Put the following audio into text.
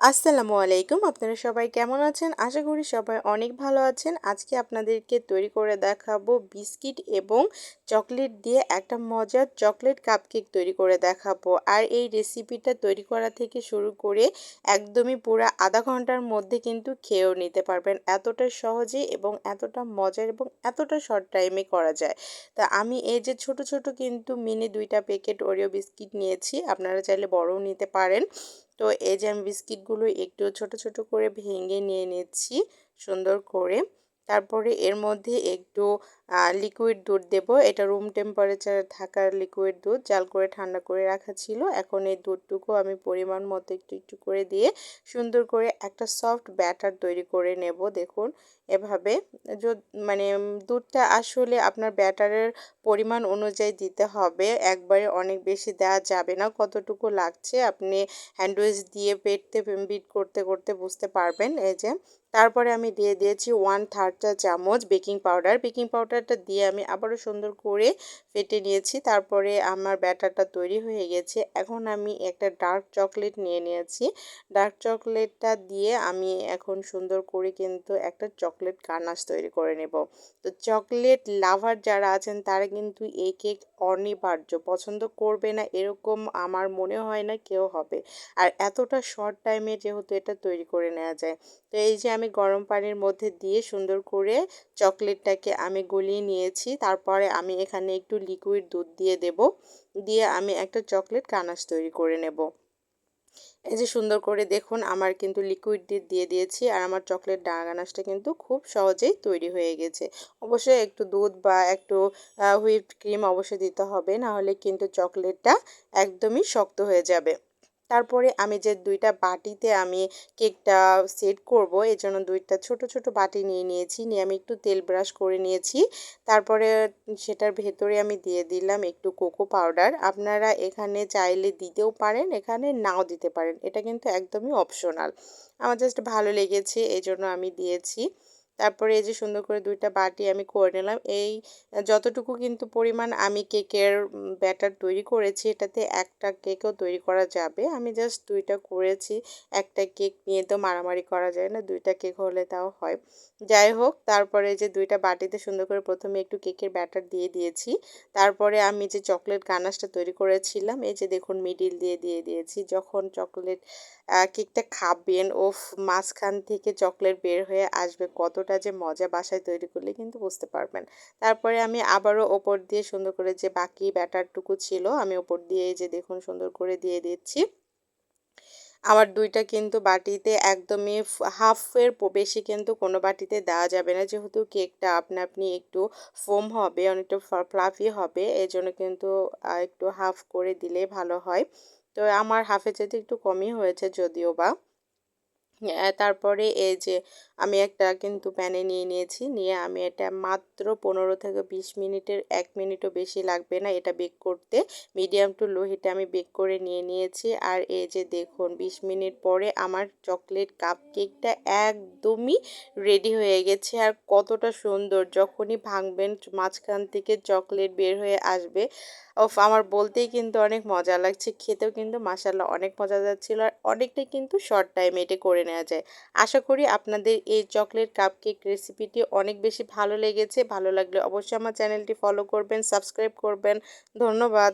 আসসালামু আলাইকুম। আপনারা সবাই কেমন আছেন? আশা করি সবাই অনেক ভালো আছেন। আজকে আপনাদেরকে তৈরি করে দেখাবো বিস্কিট এবং চকলেট দিয়ে একটা মজার চকলেট কাপকেক তৈরি করে দেখাবো। আর এই রেসিপিটা তৈরি করা থেকে শুরু করে একদমই পুরো আধা ঘণ্টার মধ্যে কিন্তু খেয়েও নিতে পারবেন। এতটা সহজে এবং এতটা মজার এবং এতটা শর্ট টাইমে করা যায়। তা আমি এই যে ছোট ছোট কিন্তু মিনি দুইটা প্যাকেট ওরিও বিস্কিট নিয়েছি। আপনারা চাইলে বড়ও নিতে পারেন। তো এই যে আমি বিস্কিটগুলো একটু ছোট ছোট করে ভেঙে নিয়ে নিচ্ছি সুন্দর করে। তারপরে এর মধ্যে একটু লিকুইড দুধ দেব। এটা রুম টেম্পারেচারে থাকার লিকুইড দুধ, জাল করে ঠান্ডা করে রাখা ছিল। এখন এই দুধটুকু আমি পরিমাণ মতো একটু একটু করে দিয়ে সুন্দর করে একটা সফট ব্যাটার তৈরি করে নেব, দেখুন। এভাবে মানে দুধটা আসলে আপনার ব্যাটারের পরিমাণ অনুযায়ী দিতে হবে। একবারে অনেক বেশি দেওয়া যাবে না। কতটুকু লাগছে আপনি হ্যান্ডউইচ দিয়ে পেটতে বিট করতে করতে বুঝতে পারবেন। এই যে, তারপরে আমি দিয়ে দিয়েছি ওয়ান থার্ড চা চামচ বেকিং পাউডার বেকিং পাউডারটা দিয়ে আমি আবারও সুন্দর করে ফেটে নিয়েছি। তারপরে আমার ব্যাটারটা তৈরি হয়ে গেছে। এখন আমি একটা ডার্ক চকলেট নিয়ে নিয়েছি। ডার্ক চকলেটটা দিয়ে আমি এখন সুন্দর করে কিন্তু একটা চকলেট কানাস তৈরি করে নেব। তো চকলেট লাভার যারা আছেন তারা কিন্তু এই কেক অনিবার্য, পছন্দ করবে না, এরকম আমার মনে হয় না কেউ হবে। আর এতটা শর্ট টাইমে যেহেতু এটা তৈরি করে নেওয়া যায়, তো এই যে আমি গরম পানির মধ্যে দিয়ে সুন্দর করে চকলেটটাকে আমি গলিয়ে নিয়েছি, তারপরে আমি এখানে একটু লিকুইড দুধ দিয়ে দেব, দিয়ে আমি একটা চকলেট কানাস তৈরি করে নেব। এই যে সুন্দর করে দেখুন, আমার কিন্তু লিকুইড দিয়ে দিয়ে দিয়েছি আর আমার চকলেট ডানাগানাসটা কিন্তু খুব সহজেই তৈরি হয়ে গেছে। অবশ্যই একটু দুধ বা একটু হুইপড ক্রিম অবশ্যই দিতে হবে না হলে কিন্তু চকলেটটা একদমই শক্ত হয়ে যাবে। তারপরে আমি যে দুইটা বাটিতে আমি কেকটা সেট করব, এর জন্য দুইটা ছোট ছোট বাটি নিয়ে নিয়েছি। নিয়ে আমি একটু তেল ব্রাশ করে নিয়েছি। তারপরে সেটার ভেতরে আমি দিয়ে দিলাম একটু কোকো পাউডার। আপনারা এখানে চাইলে দিতেও পারেন, এখানে নাও দিতে পারেন। এটা কিন্তু একদমই অপশনাল আমার জাস্ট ভালো লেগেছে এই জন্য আমি দিয়েছি। তারপরে এই যে সুন্দর করে দুইটা বাটি আমি করে নিলাম। এই যতটুকু কিন্তু পরিমাণ আমি কেকের ব্যাটার তৈরি করেছি, এটাতে একটা কেকও তৈরি করা যাবে। আমি জাস্ট দুইটা করেছি, একটা কেক নিয়ে তো মারামারি করা যায় না, দুইটা কেক হলে তাও হয়। যাই হোক, তারপরে যে দুইটা বাটিতে সুন্দর করে প্রথমে একটু কেকের ব্যাটার দিয়ে দিয়েছি। তারপরে আমি যে চকলেট গানাশটা তৈরি করেছিলাম, এই যে দেখুন মিডিল দিয়ে দিয়ে দিয়েছি। যখন চকলেট কেকটা খাবেন ও মাঝখান থেকে চকলেট বের হয়ে আসবে কতটা যে মজা বাসায় তৈরি করলে কিন্তু বুঝতে পারবেন। তারপরে আমি আবারও ওপর দিয়ে সুন্দর করে যে বাকি ব্যাটারটুকু ছিল, আমি ওপর দিয়ে যে দেখুন সুন্দর করে দিয়ে দিচ্ছি। আমার দুইটা কিন্তু বাটিতে একদমই হাফের বেশি কিন্তু কোনো বাটিতে দেওয়া যাবে না। যেহেতু কেকটা আপনি আপনি একটু ফোম হবে, অনেকটা ফ্লাফি হবে এই জন্য কিন্তু একটু হাফ করে দিলে ভালো হয়। তো আমার হাফে যেতে একটু কমই হয়েছে যদিও বা। তারপরে এই যে আমি একটা কিন্তু প্যানে নিয়ে নিয়েছি। নিয়ে আমি এটা মাত্র পনেরো থেকে বিশ মিনিটের, এক মিনিটও বেশি লাগবে না এটা বেক করতে। মিডিয়াম টু লো হিটে আমি বেক করে নিয়ে নিয়েছি। আর এই যে দেখুন, বিশ মিনিট পরে আমার চকলেট কাপ কেকটা একদমই রেডি হয়ে গেছে। আর কতটা সুন্দর, যখনই ভাঙবেন মাঝখান থেকে চকলেট বের হয়ে আসবে। ওফ, আমার বলতেই কিন্তু অনেক মজা লাগছে। খেতেও কিন্তু মাসাল্লাহ অনেক মজা যাচ্ছিল আর অনেকটাই কিন্তু শর্ট টাইমে এটে করে নেওয়া যায়। আশা করি আপনাদের এই চকলেট কাপকেক রেসিপিটি অনেক বেশি ভালো লেগেছে। ভালো লাগলে অবশ্যই আমার চ্যানেলটি ফলো করবেন সাবস্ক্রাইব করবেন। ধন্যবাদ।